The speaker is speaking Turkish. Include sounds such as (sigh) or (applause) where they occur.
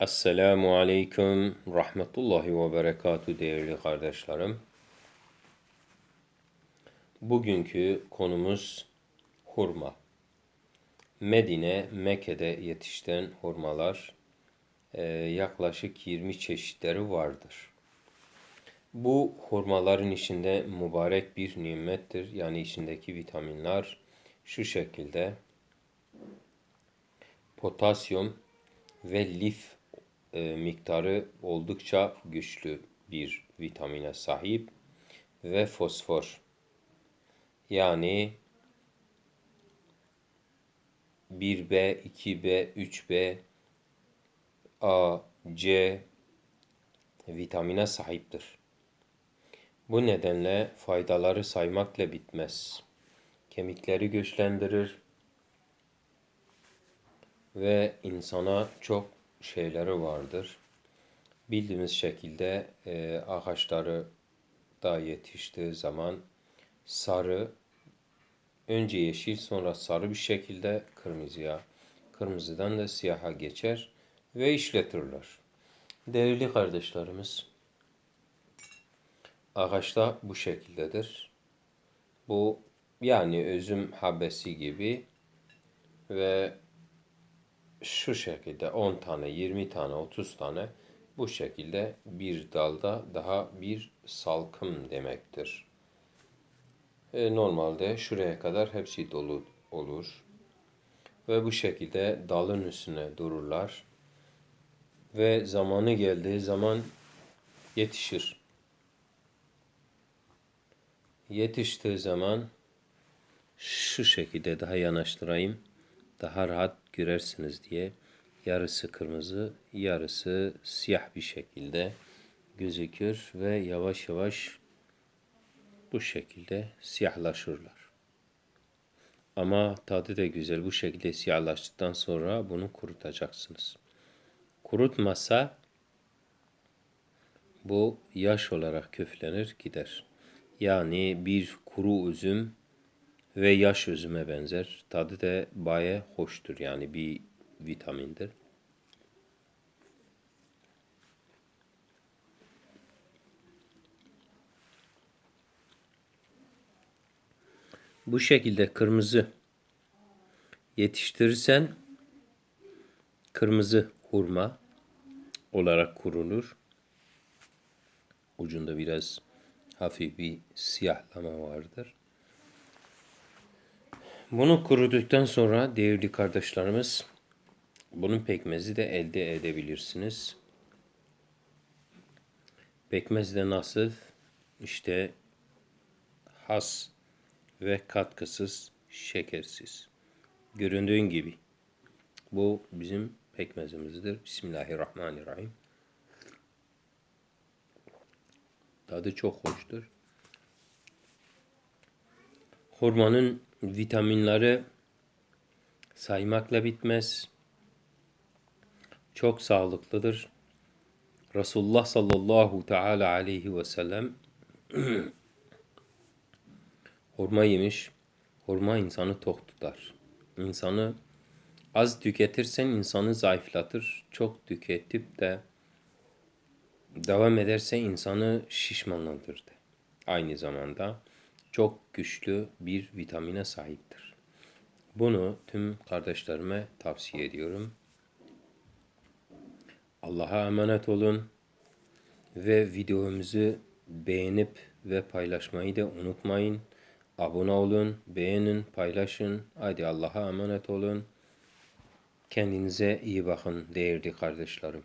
Esselamu Aleyküm Rahmetullahi ve Berekatü değerli kardeşlerim. Bugünkü konumuz hurma. Medine, Mekke'de yetişten hurmalar e, yaklaşık 20 çeşitleri vardır. Bu hurmaların içinde mübarek bir nimettir. Yani içindeki vitaminler şu şekilde potasyum ve lif e, miktarı oldukça güçlü bir vitamine sahip ve fosfor. Yani 1B, 2B, 3B, A, C vitamine sahiptir. Bu nedenle faydaları saymakla bitmez. Kemikleri güçlendirir ve insana çok şeyleri vardır. Bildiğimiz şekilde e, ağaçları da yetiştiği zaman sarı, önce yeşil sonra sarı bir şekilde kırmızıya, kırmızıdan da siyaha geçer ve işletirler. Değerli kardeşlerimiz, ağaçta bu şekildedir. Bu yani özüm habesi gibi ve şu şekilde 10 tane, 20 tane, 30 tane bu şekilde bir dalda daha bir salkım demektir. E, normalde şuraya kadar hepsi dolu olur. Ve bu şekilde dalın üstüne dururlar. Ve zamanı geldiği zaman yetişir. Yetiştiği zaman şu şekilde daha yanaştırayım. Daha rahat görersiniz diye yarısı kırmızı, yarısı siyah bir şekilde gözükür ve yavaş yavaş bu şekilde siyahlaşırlar. Ama tadı da güzel. Bu şekilde siyahlaştıktan sonra bunu kurutacaksınız. Kurutmasa bu yaş olarak köflenir gider. Yani bir kuru üzüm ve yaş üzüme benzer. Tadı da baya hoştur yani bir vitamindir. Bu şekilde kırmızı yetiştirirsen kırmızı hurma olarak kurulur. Ucunda biraz hafif bir siyahlama vardır. Bunu kuruduktan sonra değerli kardeşlerimiz bunun pekmezi de elde edebilirsiniz. Pekmez de nasıl? İşte has ve katkısız, şekersiz. Göründüğün gibi. Bu bizim pekmezimizdir. Bismillahirrahmanirrahim. Tadı çok hoştur. Hurmanın vitaminleri saymakla bitmez. Çok sağlıklıdır. Resulullah sallallahu teala aleyhi ve sellem (clears throat) hurma yemiş. Hurma insanı tok tutar. İnsanı az tüketirsen insanı zayıflatır. Çok tüketip de devam ederse insanı şişmanlatır. Aynı zamanda çok güçlü bir vitamine sahiptir. Bunu tüm kardeşlerime tavsiye ediyorum. Allah'a emanet olun ve videomuzu beğenip ve paylaşmayı da unutmayın. Abone olun, beğenin, paylaşın. Hadi Allah'a emanet olun. Kendinize iyi bakın değerli kardeşlerim.